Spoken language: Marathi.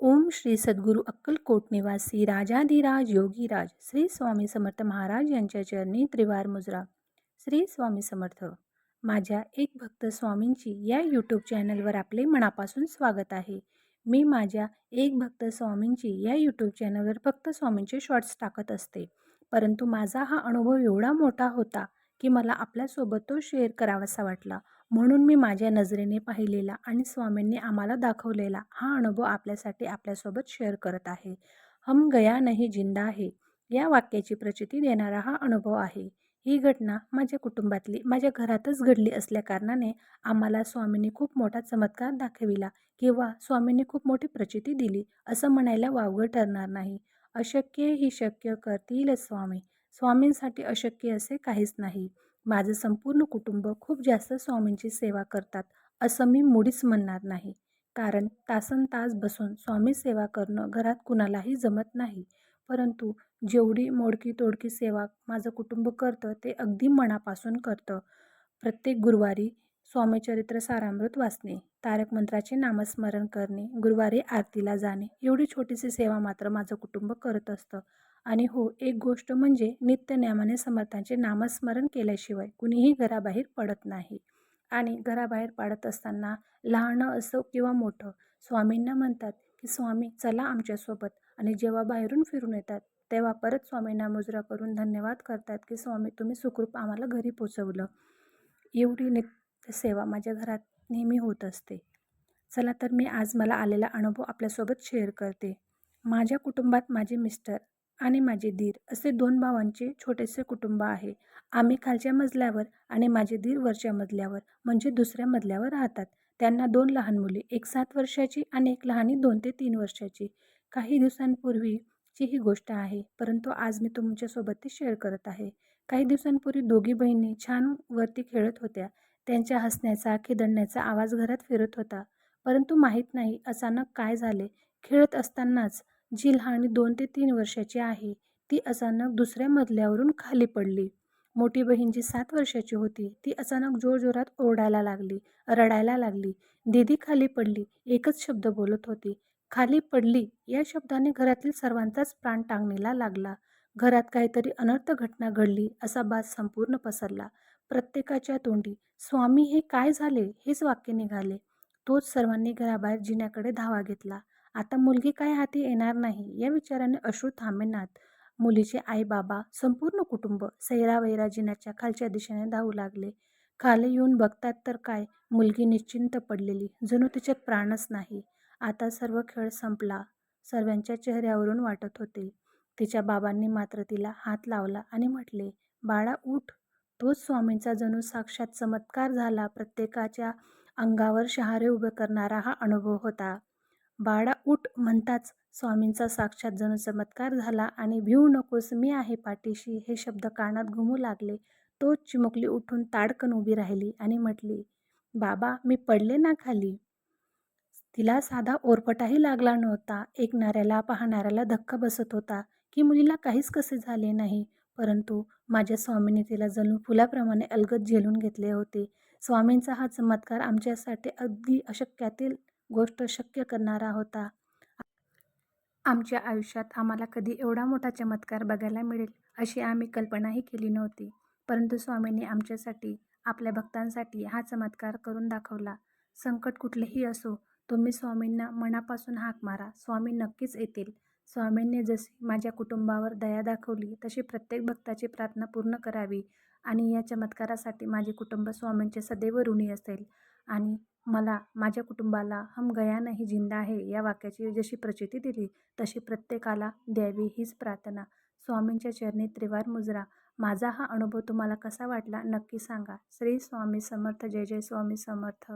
ओम श्री सद्गुरू अक्कलकोट निवासी राजाधिराज योगीराज श्री स्वामी समर्थ महाराज यांच्या चरणी त्रिवार मुजरा. श्री स्वामी समर्थ माझ्या एक भक्त स्वामींची या यूट्यूब चॅनलवर आपले मनापासून स्वागत आहे. मी माझ्या एक भक्त स्वामींची या यूट्यूब चॅनलवर फक्त स्वामींचे शॉर्ट्स टाकत असते. परंतु माझा हा अनुभव एवढा मोठा होता की मला आपल्यासोबत तो शेअर करावासा वाटला. म्हणून मी माझ्या नजरेने पाहिलेला आणि स्वामींनी आम्हाला दाखवलेला हा अनुभव आपल्यासाठी आपल्यासोबत शेअर करत आहे. हम गया नाही जिंदा आहे या वाक्याची प्रचिती देणारा हा अनुभव आहे. ही घटना माझ्या कुटुंबातली माझ्या घरातच घडली असल्याकारणाने आम्हाला स्वामींनी खूप मोठा चमत्कार दाखविला किंवा स्वामींनी खूप मोठी प्रचिती दिली असं म्हणायला वावगं ठरणार नाही. अशक्य ही शक्य करतील स्वामी. स्वामींसाठी अशक्य असे काहीच नाही. माझं संपूर्ण कुटुंब खूप जास्त स्वामींची सेवा करतात असं मी मुडीच म्हणणार नाही. कारण तासन तास बसून स्वामी सेवा करणं घरात कुणालाही जमत नाही. परंतु जेवढी मोडकी तोडकी सेवा माझं कुटुंब करतं ते अगदी मनापासून करतं. प्रत्येक गुरुवारी स्वामीचरित्र सारामृत वाचणे तारक मंत्राचे नामस्मरण करणे गुरुवारी आरतीला जाणे एवढी छोटीशी सेवा मात्र माझं कुटुंब करत असतं. आणि हो एक गोष्ट म्हणजे नित्यनियमाने समर्थांचे नामस्मरण केल्याशिवाय कुणीही घराबाहेर पडत नाही. आणि घराबाहेर पाडत असताना लहान असो किंवा मोठं स्वामींना म्हणतात की स्वामी चला आमच्यासोबत. आणि जेव्हा बाहेरून फिरून येतात तेव्हा परत स्वामींना मुजरा करून धन्यवाद करतात की स्वामी तुम्ही सुखरूप आम्हाला घरी पोचवलं. एवढी नित्य सेवा माझ्या घरात नेहमी होत असते. चला तर मी आज मला आलेला अनुभव आपल्यासोबत शेअर करते. माझ्या कुटुंबात माझे मिस्टर आणि माझे दीर असे दोन भावांचे छोटेसे कुटुंब आहे. आम्ही खालच्या मजल्यावर आणि माझे दीर वरच्या मजल्यावर म्हणजे दुसऱ्या मजल्यावर राहतात. त्यांना दोन लहान मुले एक सात वर्षाची आणि एक लहानी दोन ते तीन वर्षाची. काही दिवसांपूर्वीची ही गोष्ट आहे परंतु आज मी तुमच्यासोबत ती शेअर करत आहे. काही दिवसांपूर्वी दोघी बहिणी छान वरती खेळत होत्या. त्यांच्या हसण्याचा खिदडण्याचा आवाज घरात फिरत होता. परंतु माहीत नाही अचानक काय झाले. खेळत असतानाच जी लहानी दोन ते तीन वर्षाची आहे. ती अचानक दुसऱ्या मजल्यावरून खाली पडली. मोठी बहीण जी सात वर्षाची होती ती अचानक जोरजोरात ओरडायला लागली रडायला लागली. दीदी खाली पडली एकच शब्द बोलत होती. खाली पडली या शब्दाने घरातील सर्वांचाच प्राण टांगणीला लागला. घरात काहीतरी अनर्थ घटना घडली असा बाज संपूर्ण पसरला. प्रत्येकाच्या तोंडी. स्वामी हे काय झाले हेच वाक्य निघाले. तोच सर्वांनी घराबाहेर जिन्याकडे धावा घेतला. आता मुलगी काय हाती येणार नाही या विचाराने अश्रू थांबेनात. मुलीचे आई बाबा संपूर्ण कुटुंब सैरा जिन्याच्या खालच्या दिशेने धावू लागले. खाली येऊन बघतात तर काय? मुलगी निश्चिंत पडलेली. जणू तिच्यात प्राणच नाही. आता सर्व खेळ संपला. सर्वांच्या चेहऱ्यावरून वाटत होते. तिच्या बाबांनी मात्र तिला हात लावला आणि म्हटले बाळा उठ. तोच स्वामींचा जणू साक्षात चमत्कार झाला. प्रत्येकाच्या अंगावर शहारे उभे करणारा हा अनुभव होता. बाळा उठ म्हणताच स्वामींचा साक्षात जणू चमत्कार झाला आणि भिऊ नकोस मी आहे पाठीशी. हे शब्द कानात घुमू लागले. तोच चिमुकली उठून ताडकन उभी राहिली आणि म्हटली बाबा मी पडले ना खाली? तिला साधा ओरपटाही लागला नव्हता. ऐकणाऱ्याला पाहणाऱ्याला धक्का बसत होता की मुलीला काहीच कसे झाले नाही. परंतु माझ्या स्वामीने तिला जणू फुलाप्रमाणे अलगद झेलून घेतले होते. स्वामींचा हा चमत्कार आमच्यासाठी अगदी अशक्यातील गोष्ट शक्य करणारा होता. आमच्या आयुष्यात आम्हाला कधी एवढा मोठा चमत्कार बघायला मिळेल अशी आम्ही कल्पनाही केली नव्हती. परंतु स्वामींनी आमच्यासाठी आपल्या भक्तांसाठी हा चमत्कार करून दाखवला. संकट कुठलेही असो तुम्ही स्वामींना मनापासून हाक मारा. स्वामी नक्कीच येतील. स्वामींनी जशी माझ्या कुटुंबावर दया दाखवली तशी प्रत्येक भक्ताची प्रार्थना पूर्ण करावी आणि या चमत्कारासाठी माझे कुटुंब स्वामींचे सदैव ऋणी असेल. आणि मला माझ्या कुटुंबाला हम गया नाही जिंदा आहे या वाक्याची जशी प्रचिती दिली तशी प्रत्येकाला द्यावी हीच प्रार्थना. स्वामींच्या चरणी त्रिवार मुजरा माझा हा अनुभव तुम्हाला कसा वाटला नक्की सांगा. श्री स्वामी समर्थ जय जय स्वामी समर्थ.